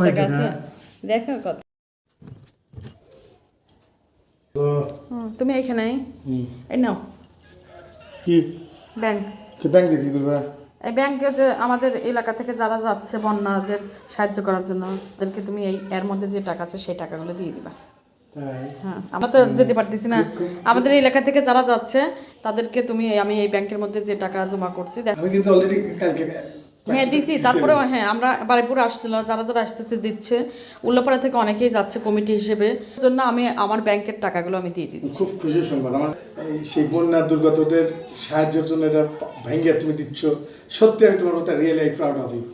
টাকা আছে দেখো কত তুমি এইখানে হুম। এই নাও। কি? ব্যাংক। কি ব্যাংক দিয়ে কি করবে? এই ব্যাংকে যে আমাদের এলাকা থেকে যারা যাচ্ছে বন্যাদের সাহায্য করার জন্য তাদেরকে তুমি এই এর মধ্যে যে টাকা আছে সেই টাকাগুলো দিয়ে দিবা। হ্যাঁ আমরা তো যেতে পারতেছি না। আমাদের এই এলাকা থেকে যারা যাচ্ছে তাদেরকে তুমি আমি এই ব্যাংকের মধ্যে যে টাকা জমা করছি দেখ আমি কিন্তু অলরেডি কালকে হ্যাঁ দিছি। তারপরে হ্যাঁ আমরা বাড়িপুর আসছিল যারা যারা আসতেছে দিচ্ছে। উল্লাপাড়া থেকে অনেকেই যাচ্ছে কমিটি হিসেবে। জন্য আমি আমার ব্যাংকের টাকাগুলো আমি দিয়ে দিচ্ছি। খুব খুশি সংবাদ। আমার এই সেই বন্যা দুর্গতদের সাহায্যের জন্য এটা ভেঙে তুমি দিচ্ছ। সত্যি আমি তোমার কথা রিয়েলি প্রাউড অফ ইউ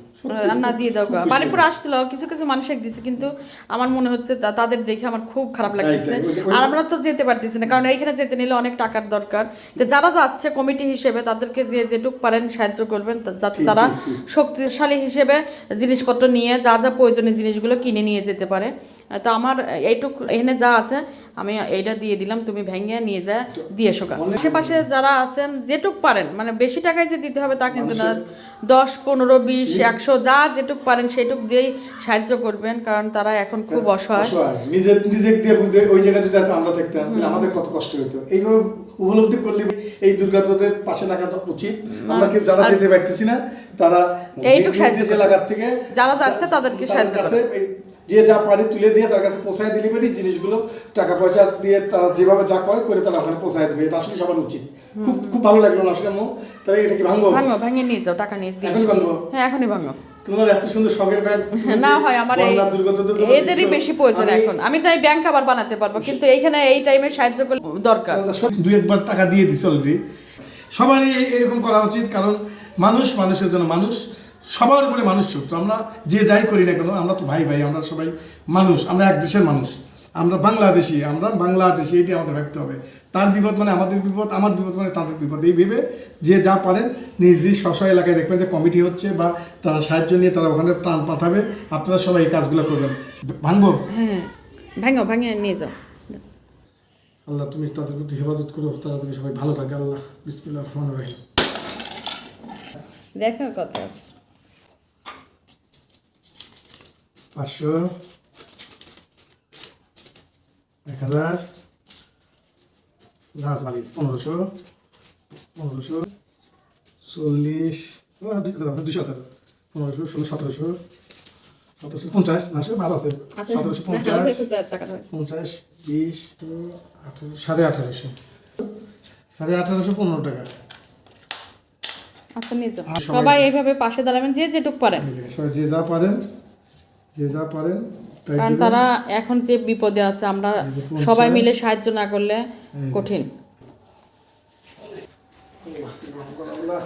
রান্না দিয়ে দাও গা। বাড়িপুর আসছিল কিছু কিছু মানুষ এক দিছে কিন্তু আমার মনে হচ্ছে তাদের দেখে আমার খুব খারাপ লাগতেছে আর আমরা তো যেতে পারতেছি না কারণ এইখানে যেতে নিলে অনেক টাকার দরকার তো যারা যাচ্ছে কমিটি হিসেবে তাদেরকে যে যেটুক পারেন সাহায্য করবেন যাতে তারা। শক্তিশালী হিসেবে জিনিসপত্র নিয়ে যা যা প্রয়োজনীয় জিনিসগুলো কিনে নিয়ে যেতে পারে তো আমার এইটুক এখানে যা আছে আমি এইটা দিয়ে দিলাম তুমি ভেঙে নিয়ে যা দিয়ে এসো। আশেপাশে যারা আছেন যেটুক পারেন মানে বেশি টাকায় যে দিতে হবে তা কিন্তু না। দশ পনেরো বিশ একশো যা যেটুক পারেন সেটুক দিয়েই সাহায্য করবেন কারণ তারা এখন খুব অসহায়। অসহায়। নিজের নিজে দিয়ে বুঝতে ওই জায়গায় যদি আছে আমরা থাকতাম আমাদের কত কষ্ট হতো এইভাবে উপলব্ধি করলে এই দুর্গাতদের পাশে থাকা তো উচিত। আমরা কি যারা যেতে পারতেছি না তারা এইটুক সাহায্য এলাকার থেকে যারা যাচ্ছে তাদেরকে সাহায্য কাছে যে যা পারে তুলে দিয়ে তার কাছে পোষায় দিলে পারি জিনিসগুলো টাকা পয়সা দিয়ে তারা যেভাবে যা করে করে তারা ওখানে পোষায় দেবে। এটা আসলে সবার উচিত। খুব খুব ভালো লাগল না আসলে মো তাহলে এটা কি ভাঙবো? ভাঙো ভাঙে নিয়ে যাও টাকা নিয়ে এখনই ভাঙবো? হ্যাঁ এখনই ভাঙো। তোমার এত সুন্দর শখের ব্যাগ না হয় আমার এই এদেরই বেশি প্রয়োজন এখন। আমি তাই ব্যাংক আবার বানাতে পারব কিন্তু এইখানে এই টাইমে সাহায্য করলে দরকার। দুই একবার টাকা দিয়ে দিছে অলরেডি সবারই এরকম করা উচিত কারণ মানুষ মানুষের জন্য মানুষ। সবার উপরে মানুষ ছোট আমরা যে যাই করি না কেন আমরা তো ভাই ভাই আমরা সবাই মানুষ আমরা এক দেশের মানুষ। আমরা বাংলাদেশি আমরা বাংলাদেশি এটি আমাদের ভাবতে হবে। তার বিপদ মানে আমাদের বিপদ আমার বিপদ মানে তাদের বিপদ। এই ভেবে যে যা পারেন নিজ নিজ স্ব এলাকায় দেখবেন যে কমিটি হচ্ছে বা তারা সাহায্য নিয়ে তারা ওখানে প্রাণ পাঠাবে আপনারা সবাই এই কাজগুলো করবেন। ভাঙবো? হ্যাঁ ভাঙো ভাঙে নিয়ে যাও। আল্লাহ তুমি তাদের প্রতি হেফাজত করো তারা তুমি সবাই ভালো থাকে। আল্লাহ বিসমিল্লাহ রহমান রাহিম। দেখো কত আছে। পাঁচশো। এক হাজার। লাস বালিশ পনেরোশো। পনেরোশো। চল্লিশ। দুশো আছে। পনেরোশো ষোলো সতেরোশো। সতেরোশো পঞ্চাশ নাশো ভালো আছে। সতেরোশো পঞ্চাশ। পঞ্চাশ বিশ আঠারো সাড়ে আঠারোশো। সাড়ে আঠারোশো পনেরো টাকা। আচ্ছা নিয়ে যাও। সবাই- সবাই এইভাবে পাশে দাঁড়াবেন যে যেটুক পারেন। যে যা পারেন যে যা পারেন কারণ তারা এখন যে বিপদে আছে আমরা সবাই মিলে সাহায্য না করলে কঠিন। আল্লাহ